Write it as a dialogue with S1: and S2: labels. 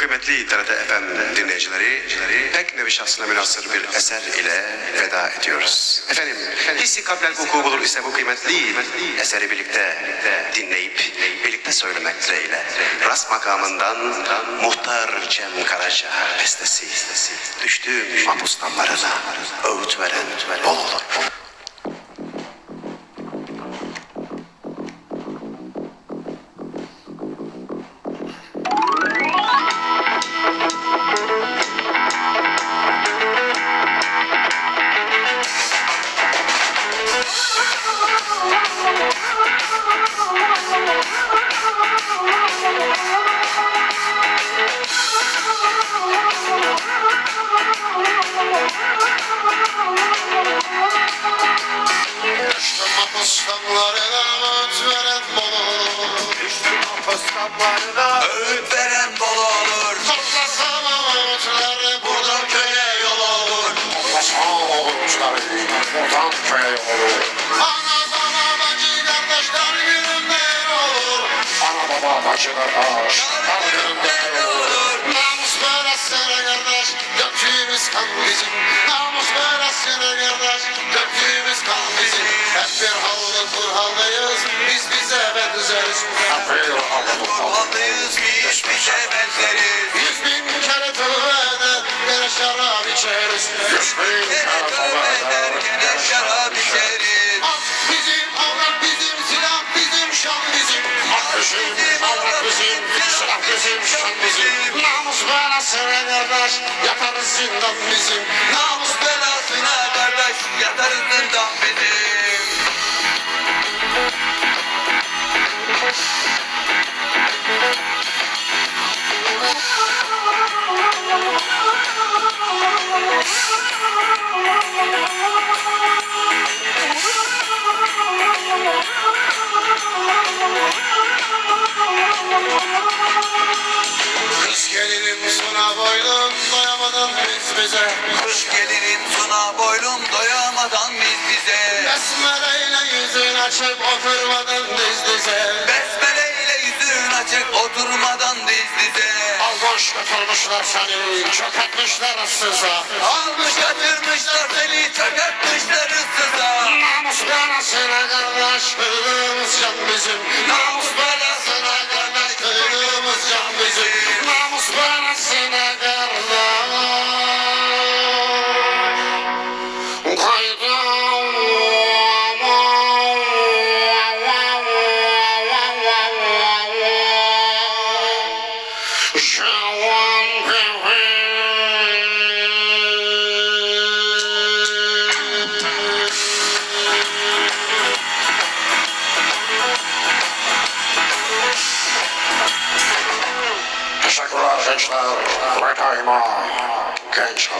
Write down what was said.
S1: Kıymetli TRT FM dinleyicileri, pek nevi şahsına münasır bir eser ile veda ediyoruz. Efendim, hissi kalpler vuku bulur ise bu kıymetli eseri birlikte dinleyip, birlikte söylemek dileğiyle. Rast makamından Muhtar Cem Karaca bestesi, düştüğüm mahpus damlarına öğüt veren bol olur.
S2: Mahpuslarına öğüt veren bol
S1: veren bol olur.
S2: Toplasam öğütleri buradan köye yol olur Toplasam öğütleri buradan olur Ana baba bacı kardeşler olur Ana baba bacı kardeşler gününde olur Namus böylesine kardeş döktüğümüz kan bizim Namus böylesine kardeş döktüğümüz kan bizim Hep bir turhaldayız biz bize benzeriz
S3: Kurhaldayız biz bize benzeriz
S2: Yüz bin kere tövbe eder gene şarap içeriz. Yüz bin kere
S3: tövbe eder gene şarap içeriz.
S2: At bizim, avrat bizim, silah bizim, şan bizim. At bizim, avrat bizim, silah bizim, şan bizim. Namus belasına kardeş, yatarız zindan bizim Kız gelinim suna boylum, doyamadın biz bize.
S3: Kuş gelirim suna boylum doyamadan biz bize.
S2: Besmeleyle yüzün açıp oturmadın diz dize.
S3: Besmeleyle yüzün açık oturmadan diz dize.
S2: Almış götürmüşler seni, çökertmişler ıssıza.
S3: Almış götürmüşler seni çökertmişler ıssıza.
S2: Namus belasına kardeş, kıydığımız can bizim. Namus belasına Klasycz lewy, chwytaj ma, pięć na